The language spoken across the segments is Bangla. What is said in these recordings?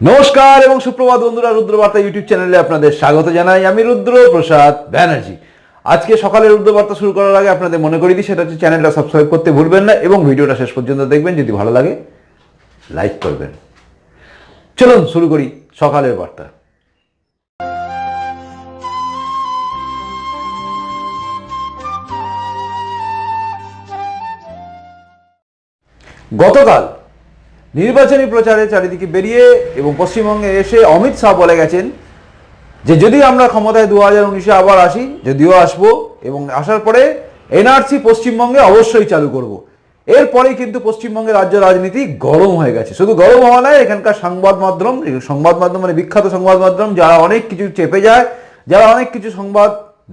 নমস্কার এবং সুপ্রভাত বন্ধুরা রুদ্রবার্তা ইউটিউব চ্যানেলে আপনাদের স্বাগত জানাই। আমি রুদ্র প্রসাদ ব্যানার্জি। আজকে সকালে রুদ্রবার্তা শুরু করার আগে আপনাদের মনে করি দিই, সেটা হচ্ছে চ্যানেলটা সাবস্ক্রাইব করতে ভুলবেন না এবং ভিডিওটা শেষ পর্যন্ত দেখবেন। যদি ভালো লাগে, লাইক করবেন। চলুন, শুরু করি সকালের বার্তা। গতকাল নির্বাচনী প্রচারে চারিদিকে বেরিয়ে এবং পশ্চিমবঙ্গে এসে অমিত শাহ বলে গেছেন যে যদি আমরা ক্ষমতায় দু হাজার উনিশে আবার আসি, যদিও আসব এবং আসার পরে এনআরসি পশ্চিমবঙ্গে অবশ্যই চালু করব। এরপরেই কিন্তু পশ্চিমবঙ্গের রাজ্য রাজনীতি গরম হয়ে গেছে শুধু গরম হওয়া নয়, এখানকার সংবাদ মাধ্যম সংবাদ মাধ্যম মানে বিখ্যাত সংবাদ মাধ্যম, যারা অনেক কিছু চেপে যায়, যারা অনেক কিছু সংবাদ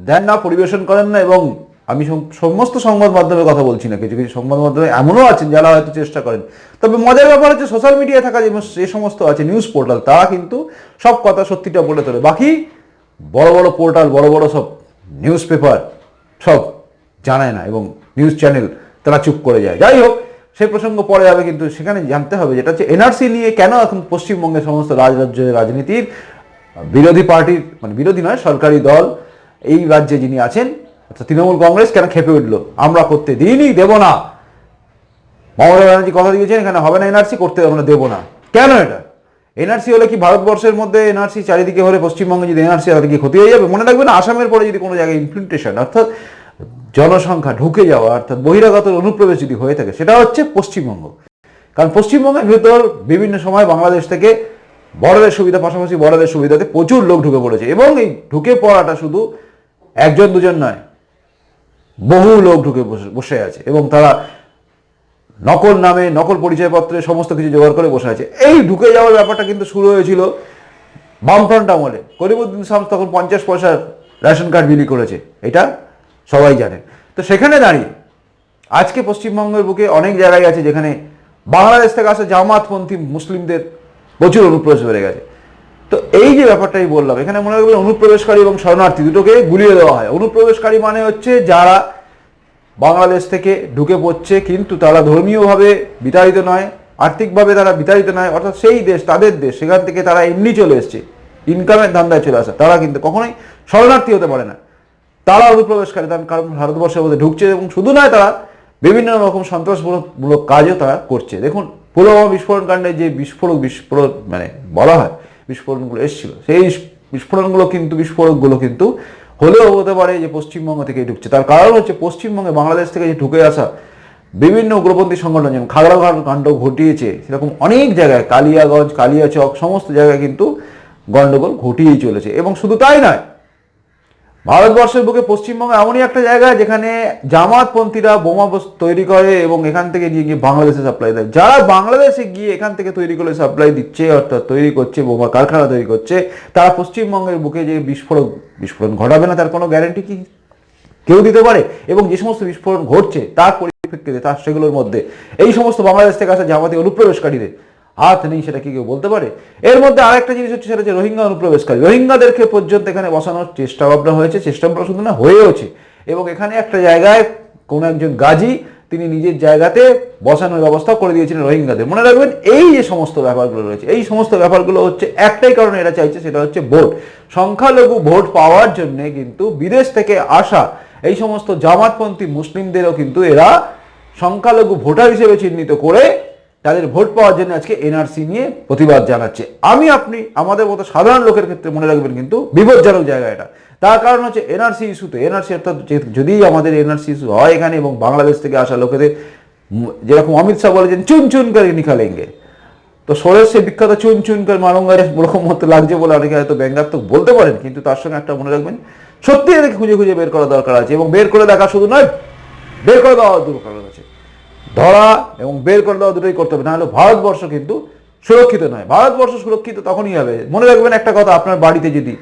দেন না, পরিবেশন করেন না এবং আমি সমস্ত সংবাদ মাধ্যমে কথা বলছি না, কিছু কিছু সংবাদ মাধ্যমে এমনও আছেন যারা হয়তো চেষ্টা করেন। তবে মজার ব্যাপার হচ্ছে সোশ্যাল মিডিয়ায় থাকা যে যে সমস্ত আছে নিউজ পোর্টাল তারা কিন্তু সব কথা সত্যিটা বলে তোলে। বাকি বড় বড় পোর্টাল বড় বড় সব নিউজ পেপার সব জানায় না এবং নিউজ চ্যানেল তারা চুপ করে যায়। যাই হোক সেই প্রসঙ্গ পরে যাবে, কিন্তু সেখানে জানতে হবে যেটা হচ্ছে এনআরসি নিয়ে কেন এখন পশ্চিমবঙ্গের সমস্ত রাজরাজ্যের রাজনীতির বিরোধী পার্টির মানে বিরোধী নয়, সরকারি দল এই রাজ্যে যিনি আছেন অর্থাৎ তৃণমূল কংগ্রেস কেন খেপে উঠল? আমরা করতে দিইনি দেব না। মমতা ব্যানার্জি কথা দিয়েছেন, এখানে হবে না এনআরসি, করতে আমরা দেবো না। কেন এটা? এনআরসি হলে কি ভারতবর্ষের মধ্যে এনআরসি চারিদিকে হলে পশ্চিমবঙ্গে যদি এনআরসি তাহলে কি ক্ষতি হয়ে যাবে? মনে রাখবেন আসামের পরে যদি কোনো জায়গায় ইমপ্লিমেন্টেশন অর্থাৎ জনসংখ্যা ঢুকে যাওয়া, অর্থাৎ বহিরাগত অনুপ্রবেশ যদি হয়ে থাকে, সেটা হচ্ছে পশ্চিমবঙ্গ। কারণ পশ্চিমবঙ্গের ভেতর বিভিন্ন সময় বাংলাদেশ থেকে বর্ডারের সুবিধা, পাশাপাশি বর্ডারের সুবিধাতে প্রচুর লোক ঢুকে পড়েছে। এবং এই ঢুকে পড়াটা শুধু একজন, দুজন নয় বহু লোক ঢুকে বসে আছে এবং তারা নকল নামে, নকল পরিচয়পত্রে সমস্ত কিছু জোগাড় করে বসে আছে। এই ঢুকে যাওয়ার ব্যাপারটা কিন্তু শুরু হয়েছিল বামফ্রন্ট আমলে। করিমুদ্দিন শামস তখন পঞ্চাশ পয়সার রেশন কার্ড বিলি করেছে, এটা সবাই জানে। তো সেখানে দাঁড়িয়ে, আজকে পশ্চিমবঙ্গের বুকে অনেক জায়গায় আছে যেখানে বাংলাদেশ থেকে আসা জামাতপন্থী মুসলিমদের প্রচুর অনুপ্রবেশ বেড়ে গেছে। তো এই যে ব্যাপারটাই বললাম, এখানে মনে রাখবেন অনুপ্রবেশকারী এবং শরণার্থী দুটোকে গুলিয়ে দেওয়া হয়। অনুপ্রবেশকারী মানে হচ্ছে যারা বাংলাদেশ থেকে ঢুকে পড়ছে, কিন্তু তারা ধর্মীয়ভাবে বিতাড়িত নয়, আর্থিকভাবে তারা বিতাড়িত নয়, অর্থাৎ সেই দেশ, তাদের দেশ, সেখান থেকে তারা এমনি চলে এসছে ইনকামের ধান্দায় চলে আসা। তারা কিন্তু কখনোই শরণার্থী হতে পারে না। তারা অনুপ্রবেশকারী, তার কারণ ভারতবর্ষের মধ্যে ঢুকছে এবং শুধু নয়, তারা বিভিন্ন রকম সন্ত্রাসমূলক কাজও তারা করছে। দেখুন, পুলওয়ামা বিস্ফোরণ কাণ্ডে যে বিস্ফোরক বিস্ফোরণ মানে বলা হয় বিস্ফোরণগুলো এসেছিল। সেই বিস্ফোরণগুলো কিন্তু, বিস্ফোরকগুলো কিন্তু হলেও হতে পারে যে পশ্চিমবঙ্গ থেকে ঢুকছে। তার কারণ হচ্ছে পশ্চিমবঙ্গে বাংলাদেশ থেকে যে ঢুকে আসা বিভিন্ন উগ্রপন্থী সংগঠন, যেমন খাগড়াঘাট কাণ্ড ঘটিয়েছে, সেরকম অনেক জায়গায়, কালিয়াগঞ্জ, কালিয়াচক, সমস্ত জায়গায় কিন্তু গণ্ডগোল ঘটিয়েই চলেছে। এবং শুধু তাই নয় ভারতবর্ষের বুকে পশ্চিমবঙ্গ এমনই একটা জায়গা যেখানে জামাতপন্থীরা বোমা তৈরি করে এবং এখান থেকে নিয়ে গিয়ে বাংলাদেশে সাপ্লাই দেয়। যারা বাংলাদেশে গিয়ে এখান থেকে তৈরি করে সাপ্লাই দিচ্ছে, অর্থাৎ তৈরি করছে, বোমা কারখানা তৈরি করছে, তারা পশ্চিমবঙ্গের বুকে যে বিস্ফোরক, বিস্ফোরণ ঘটাবে না, তার কোনো গ্যারেন্টি কি? কেউ দিতে পারে? এবং যে সমস্ত বিস্ফোরণ ঘটছে, তার পরিপ্রেক্ষিতে, তার সেগুলোর মধ্যে, এই সমস্ত বাংলাদেশ থেকে আসা জামাতি অনুপ্রবেশকারীদের হাত নেই সেটা কি কেউ বলতে পারে? এর মধ্যে আরেকটা জিনিস হচ্ছে সেটা হচ্ছে রোহিঙ্গা অনুপ্রবেশকারী। রোহিঙ্গাদেরকে পর্যন্ত এখানে বসানোর চেষ্টা ভাবনা হয়েছে, চেষ্টা ভাবনা শুধু না হয়েওছে। এবং এখানে একটা জায়গায় কোনো একজন গাজী, তিনি নিজের জায়গাতে বসানোর ব্যবস্থা করে দিয়েছিলেন রোহিঙ্গাদের। মনে রাখবেন, এই যে সমস্ত ব্যাপারগুলো রয়েছে, এই সমস্ত ব্যাপারগুলো হচ্ছে একটাই কারণে এরা চাইছে, সেটা হচ্ছে ভোট। সংখ্যালঘু ভোট পাওয়ার জন্য কিন্তু বিদেশ থেকে আসা এই সমস্ত জামাতপন্থী মুসলিমদেরও কিন্তু এরা সংখ্যালঘু ভোটার হিসেবে চিহ্নিত করে তাদের ভোট পাওয়ার জন্য আজকে এনআরসি নিয়ে প্রতিবাদ জানাচ্ছে। আমি, আপনি, আমাদের মতো সাধারণ লোকের ক্ষেত্রে মনে রাখবেন কিন্তু বিপজ্জনক জায়গা এটা। তার কারণ হচ্ছে এনআরসি ইস্যুতে এনআরসি অর্থাৎ যদি আমাদের এনআরসি ইস্যু হয় এখানে এবং বাংলাদেশ থেকে আসা লোকেদের যেরকম অমিত শাহ বলেছেন, চুন চুন করে নিখালেঙ্গে তো সরের সে বিখ্যাত চুন চুন করে মালঙ্গারে ওরকম মতো লাগছে বলে অনেকে হয়তো ব্যঙ্গাত্মক বলতে পারেন, কিন্তু তার সঙ্গে একটা মনে রাখবেন সত্যি এদেরকে খুঁজে খুঁজে বের করা দরকার আছে এবং বের করে দেখা শুধু নয়, বের করে দেওয়া দরকার আছে। ধরা এবং বের করে দেওয়া দুটোই করতে হবে। নাহলে ভারতবর্ষ কিন্তু সুরক্ষিত নয়। ভারতবর্ষ সুরক্ষিত তখনই হবে। মনে রাখবেন একটা কথা, আপনার বাড়িতে যদি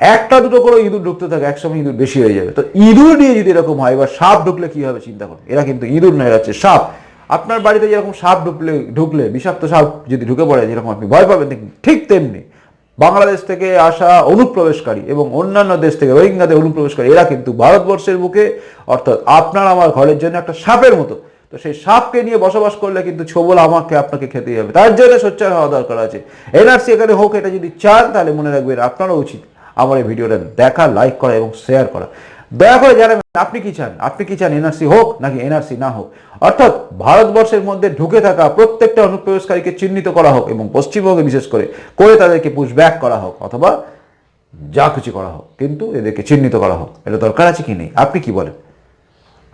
একটা দুটো করে ইঁদুর ঢুকতে থাকে, একসময় ইঁদুর বেশি হয়ে যাবে। তো ইঁদুর নিয়ে যদি এরকম হয়, এবার সাপ ঢুকলে কি হবে চিন্তা করুন। এরা কিন্তু ইঁদুর নয় হচ্ছে সাপ। আপনার বাড়িতে যেরকম সাপ ঢুকলে ঢুকলে, বিষাক্ত সাপ যদি ঢুকে পড়ে, যেরকম আপনি ভয় পাবেন ঠিক তেমনি বাংলাদেশ থেকে আসা অনুপ্রবেশকারী এবং অন্যান্য দেশ থেকে রোহিঙ্গাদের অনুপ্রবেশকারী, এরা কিন্তু ভারতবর্ষের বুকে, অর্থাৎ আপনার আমার ঘরের জন্য একটা সাপের মতো। তো সেই সাপকে নিয়ে বসবাস করলে কিন্তু ছবল আমাকে, আপনাকে খেতেই হবে। তার জন্য সোচ্চার হওয়া দরকার আছে। এনআরসি এখানে হোক, এটা যদি চান, তাহলে মনে রাখবেন আপনারও উচিত আমার এই ভিডিওটা দেখা লাইক করা এবং শেয়ার করা। দয়া করে জানাবেন, আপনি কি চান? আপনি কি চান এনআরসি হোক নাকি এনআরসি না হোক? অর্থাৎ ভারতবর্ষের মধ্যে ঢুকে থাকা প্রত্যেকটা অনুপ্রবেশকারীকে চিহ্নিত করা হোক এবং পশ্চিমবঙ্গে বিশেষ করে করে তাদেরকে পুশ ব্যাক করা হোক অথবা যা কিছু করা হোক, কিন্তু এদেরকে চিহ্নিত করা হোক। এটা দরকার আছে কি নেই? আপনি কি বলেন?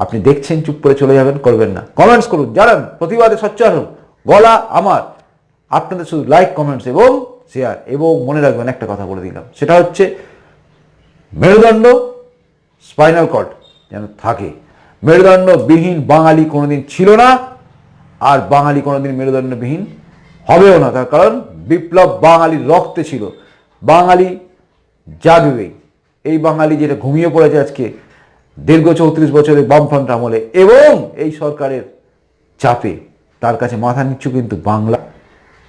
আপনি দেখছেন, চুপ করে চলে যাবেন, করবেন না। কমেন্টস করুন, জানান, প্রতিবাদে সোচ্চার হন গলা আমার। আপনাদের শুধু লাইক কমেন্টস এবং শেয়ার এবং মনে রাখবেন, একটা কথা বলে দিলাম। সেটা হচ্ছে, মেরুদণ্ড স্পাইনাল কর্ড যেন থাকে। মেরুদণ্ডবিহীন বাঙালি কোনোদিন ছিল না, আর বাঙালি কোনোদিন মেরুদণ্ডবিহীন হবেও না। তার কারণ, বিপ্লব বাঙালির রক্তে ছিল। বাঙালি জাগবেই এই বাঙালি যেটা ঘুমিয়ে পড়েছে আজকে দীর্ঘ চৌত্রিশ বছরের বামফ্রন্ট আমলে এবং এই সরকারের চাপে তার কাছে মাথা নিচ্ছু কিন্তু বাংলা,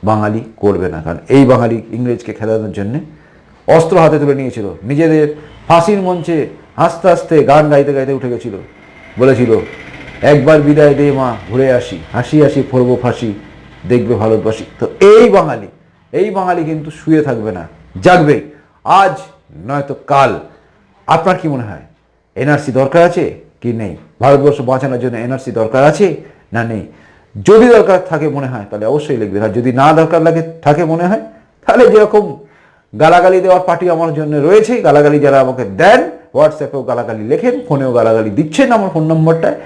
বাঙালি করবে না। কারণ এই বাঙালি ইংরেজকে খেলানোর জন্যে অস্ত্র হাতে তুলে নিয়েছিল। নিজেদের ফাঁসির মঞ্চে হাসতে হাসতে গান গাইতে গাইতে উঠে গেছিল। বলেছিল, একবার বিদায় দে মা, ঘুরে আসি। হাসি হাসি ফোরবো ফাঁসি, দেখবে ভারতবাসী। তো এই বাঙালি এই বাঙালি কিন্তু শুয়ে থাকবে না জাগবে আজ নয়তো কাল। আপনার কি মনে হয়? এনআরসি দরকার আছে কি নেই? ভারতবর্ষ বাঁচানোর জন্য এনআরসি দরকার আছে না নেই? যদি দরকার থাকে মনে হয়, তাহলে অবশ্যই লিখবেন আর যদি না দরকার লাগে, থাকে মনে হয়, তাহলে যেরকম গালাগালি দেওয়ার পার্টি আমার জন্য রয়েছে, গালাগালি যারা আমাকে দেন হোয়াটসঅ্যাপেও গালাগালি লেখেন, ফোনেও গালাগালি দিচ্ছেন আমার ফোন নম্বরটায়,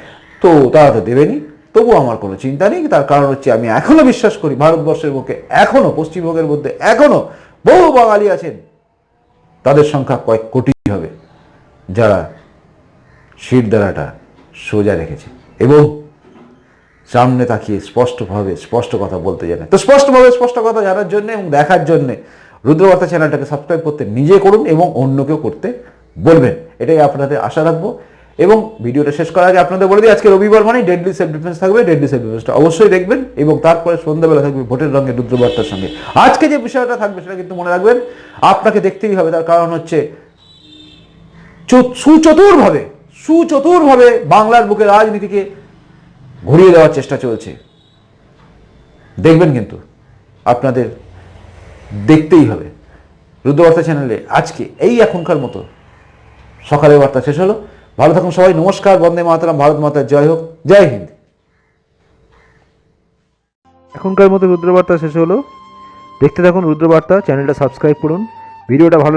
তো তারা তো দেবেনি তবু আমার কোনো চিন্তা নেই, তার কারণ হচ্ছে আমি এখনও বিশ্বাস করি ভারতবর্ষের বুকে এখনও, পশ্চিমবঙ্গের মধ্যে এখনও বহু বাঙালি আছেন। তাদের সংখ্যা কয়েক কোটি হবে, যারা শির দ্বারাটা সোজা রেখেছে। এবং সামনে তাকিয়ে স্পষ্টভাবে স্পষ্ট কথা বলতে জানে। তো স্পষ্টভাবে স্পষ্ট কথা জানার জন্য এবং দেখার জন্য রুদ্রবার্তা চ্যানেলটাকে সাবস্ক্রাইব করতে নিজে করুন এবং অন্যকেও করতে বলবেন। এটাই আপনাদের আশা রাখব। এবং ভিডিওটা শেষ করার আগে আপনাদের বলে দিই, আজকে রবিবার মানে ডেডলি সেলফ ডিফেন্স থাকবে। ডেডলি সেলফ ডিফেন্সটা অবশ্যই দেখবেন এবং তারপরে সন্ধ্যাবেলা থাকবে ভোটের রঙে রুদ্রবার্তার সঙ্গে। আজকে যে বিষয়টা থাকবে সেটা কিন্তু মনে রাখবেন, আপনাকে দেখতেই হবে। তার কারণ হচ্ছে সুচতুরভাবে সুচতুরভাবে বাংলার বুকে রাজনীতিকে ঘুরিয়ে দেওয়ার চেষ্টা চলছে। দেখবেন কিন্তু, আপনাদের দেখতেই হবে। রুদ্রবার্তা চ্যানেলে আজকে এই এখনকার মতো। সকালের বার্তা শেষ হলো। ভালো থাকুন সবাই, নমস্কার, বন্দে মাতারাম, ভারত মাতার জয় হোক, জয় হিন্দ। এখনকার মতো রুদ্রবার্তা শেষ হলো। দেখতে থাকুন রুদ্রবার্তা, চ্যানেলটা সাবস্ক্রাইব করুন। ভিডিওটা ভালো